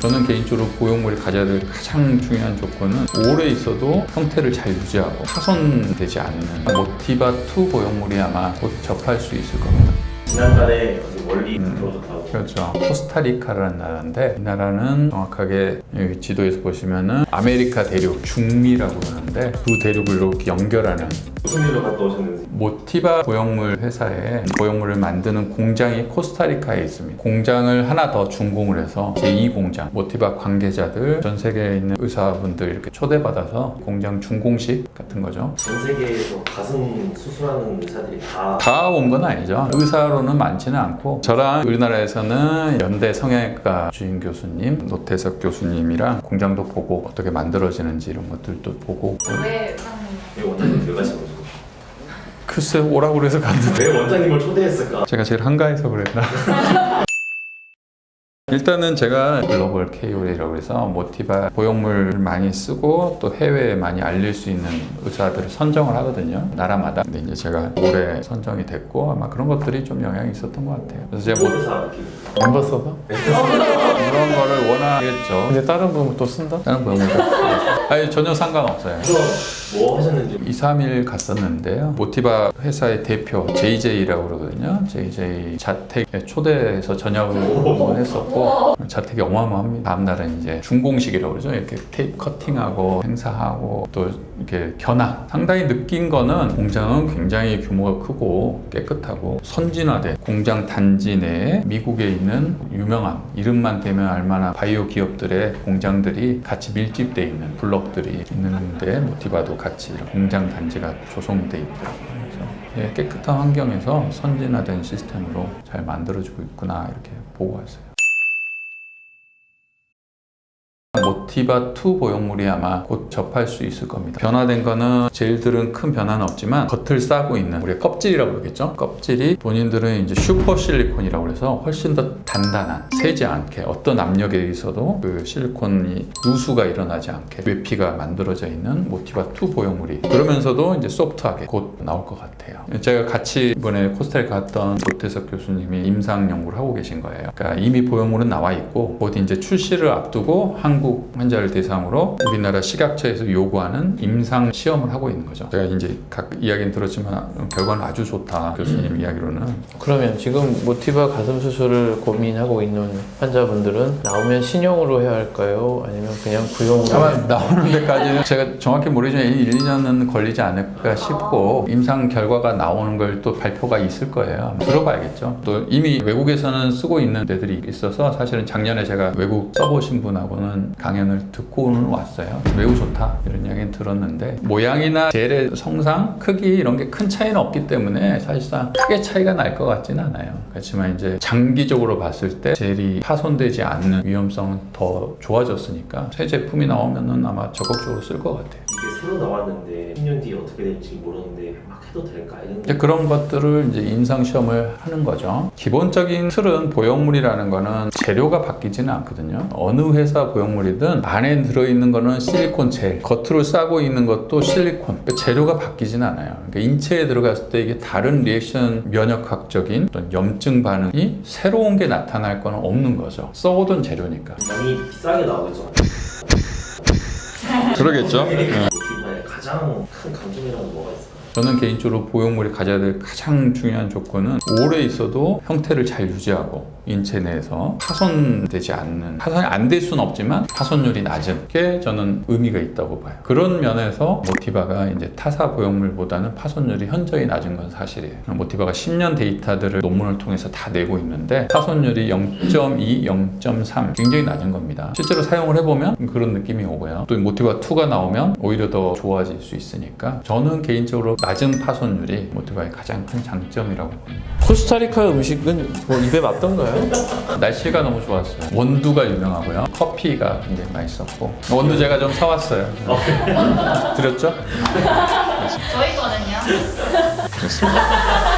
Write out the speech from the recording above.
저는 개인적으로 고용물이 가져야 될 가장 중요한 조건은 오래 있어도 형태를 잘 유지하고 파손되지 않는 모티바 2 고용물이 아마 곧 접할 수 있을 겁니다. 지난달에 어디 멀리 음. 그렇죠. 코스타리카라는 나라인데 이 나라는 정확하게 여기 지도에서 보시면은 아메리카 대륙 중미라고 하는데 두 대륙을 이렇게 연결하는 무슨 일로 갔다 오셨는지 모티바 고용물 회사에 고용물을 만드는 공장이 코스타리카에 있습니다. 공장을 하나 더 준공을 해서 제2 공장 모티바 관계자들 전 세계에 있는 의사분들 이렇게 초대받아서 공장 준공식 같은 거죠. 전 세계에서 가슴 수술하는 의사들이 다 다 온 건 아니죠. 의사로 는 많지는 않고 저랑 우리나라에서는 연대 성형외과 주임 교수님 노태석 교수님이랑 공장도 보고 어떻게 만들어지는지 이런 것들도 보고 왜왜 원장님 들어가신 거죠? 글쎄 오라고 그래서 갔는데 왜 원장님을 초대했을까? 제가 제일 한가해서 그랬나? 일단은 제가 글로벌 KOL이라고 해서 모티바 고용물을 많이 쓰고 또 해외에 많이 알릴 수 있는 의사들을 선정을 하거든요. 나라마다. 근데 이제 제가 올해 선정이 됐고 아마 그런 것들이 좀 영향이 있었던 것 같아요. 그래서 제가 뭐 서버? 그런 거를 원하겠죠. 근데 다른 부분 또 쓴다? 다른 부분 아니 전혀 상관없어요. 뭐 하셨는지 2, 3일 갔었는데요. 모티바 회사의 대표 JJ라고 그러거든요. JJ 자택에 초대해서 저녁을 했었고 자택이 어마어마합니다. 다음 날은 이제 준공식이라고 그러죠. 이렇게 테이프 커팅하고 행사하고 또 이렇게 견학. 상당히 느낀 거는 공장은 굉장히 규모가 크고 깨끗하고 선진화된 공장 단지 내에 미국에 있는 유명한 이름만 대면 알만한 바이오 기업들의 공장들이 같이 밀집돼 있는 블록들이 있는데 모티바도 같이 공장 단지가 조성돼. 그래서 예, 깨끗한 환경에서 선진화된 시스템으로 잘 만들어지고 있구나 이렇게 보고 왔어요. 모티바 2 고용물이 아마 곧 접할 수 있을 겁니다. 변화된 거는 젤들은 큰 변화는 없지만 겉을 싸고 있는 우리 껍질이라고 그러겠죠? 껍질이 본인들은 이제 슈퍼 실리콘이라고 해서 훨씬 더 단단한 세지 않게 어떤 압력에 있어도 그 실리콘이 누수가 일어나지 않게 외피가 만들어져 있는 모티바 2 고용물이 그러면서도 이제 소프트하게 곧 나올 것 같아요. 제가 같이 이번에 코스타리카 갔던 노태석 교수님이 임상 연구를 하고 계신 거예요. 그러니까 이미 보형물은 나와 있고 곧 이제 출시를 앞두고 한국 환자를 대상으로 우리나라 식약처에서 요구하는 임상 시험을 하고 있는 거죠. 제가 이제 각 이야기는 들었지만 결과는 아주 좋다 교수님 이야기로는 그러면 지금 모티바 가슴 수술을 고민하고 있는 환자분들은 나오면 신형으로 해야 할까요? 아니면 그냥 구형으로? 아마 나오는 데까지는 제가 정확히 모르지만 1, 2년은 걸리지 않을까 싶고 임상 결과가 나오는 걸 또 발표가 있을 거예요. 들어봐야겠죠. 또 이미 외국에서는 쓰고 있는 데들이 있어서 사실은 작년에 제가 외국 써보신 분하고는 강연 을 듣고는 왔어요. 매우 좋다 이런 이야기는 들었는데 모양이나 젤의 성상, 크기 이런 게 큰 차이는 없기 때문에 사실상 크게 차이가 날 것 같지는 않아요. 그렇지만 이제 장기적으로 봤을 때 젤이 파손되지 않는 위험성은 더 좋아졌으니까 새 제품이 나오면은 아마 적극적으로 쓸 것 같아요. 이게 새로 나왔는데 10년 뒤에 어떻게 될지 모르는데 막 해도 될까 이런 이제 그런 것들을 이제 임상 시험을 하는 거죠. 기본적인 틀은 보형물이라는 거는 재료가 바뀌지는 않거든요. 어느 회사 보형물이든 안에 들어있는 거는 실리콘 젤, 겉으로 싸고 있는 것도 실리콘. 그러니까 재료가 바뀌지는 않아요. 그러니까 인체에 들어갔을 때 이게 다른 리액션 면역학적인 어떤 염증 반응이 새로운 게 나타날 거는 없는 거죠. 써오던 재료니까. 양이 비싸게 나오겠죠 그러겠죠. 모티바의 가장 큰 강점이라는 뭐가 있을까요? 저는 개인적으로 보형물이 가져야 될 가장 중요한 조건은 오래 있어도 형태를 잘 유지하고 인체 내에서 파손되지 않는 파손이 안 될 수는 없지만 파손율이 낮은 게 저는 의미가 있다고 봐요. 그런 면에서 모티바가 이제 타사 보형물보다는 파손율이 현저히 낮은 건 사실이에요. 모티바가 10년 데이터들을 논문을 통해서 다 내고 있는데 파손율이 0.2, 0.3 굉장히 낮은 겁니다. 실제로 사용을 해보면 그런 느낌이 오고요. 또 모티바 2가 나오면 오히려 더 좋아질 수 있으니까 저는 개인적으로 낮은 파손율이 모티바의 가장 큰 장점이라고 봅니다. 코스타리카 음식은 뭐 입에 맞던가요? 날씨가 너무 좋았어요. 원두가 유명하고요. 커피가 굉장히 맛있었고 원두 제가 좀 사왔어요. 드렸죠? 저희 거는요? 그렇습니다.